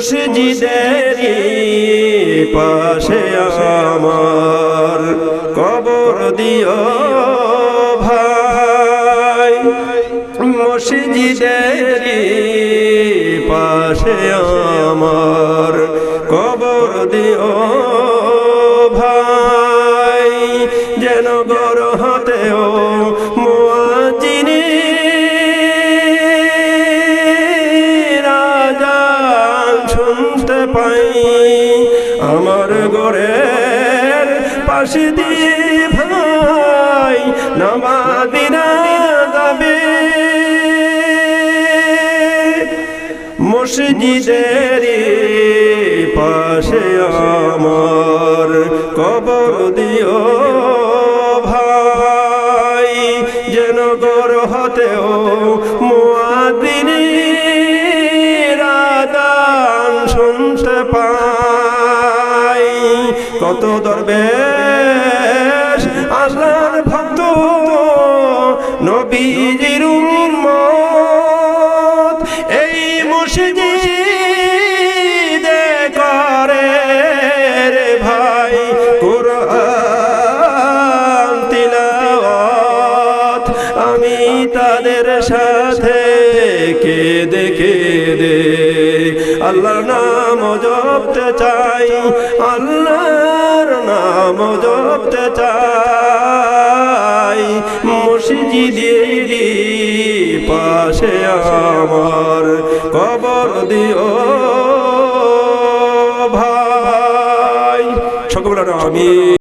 মসজিদের পাশে আমার কবর দিও ভাই। মসজিদের পাশে আমার কবর দিও ভাই। যেন গর হতেও পাই আমার গোরের পাশে দিয়ে ভাই নামাদিনা যাবে। মসজিদের পাশে আমার কবর দিও ভাই, যেন গর হতেও পাই। কত দরবেশ আল্লাহর ভক্ত উম্মত। এই মসজিদে করে রে ভাই আমি তাদের সাথে কেঁদে কেঁদে আল্লাহর নাম জপতে চাই, আল্লাহর নাম জপতে চাই। মসজিদের পাশে আমার, কবর দিও ভাই। সকল আমি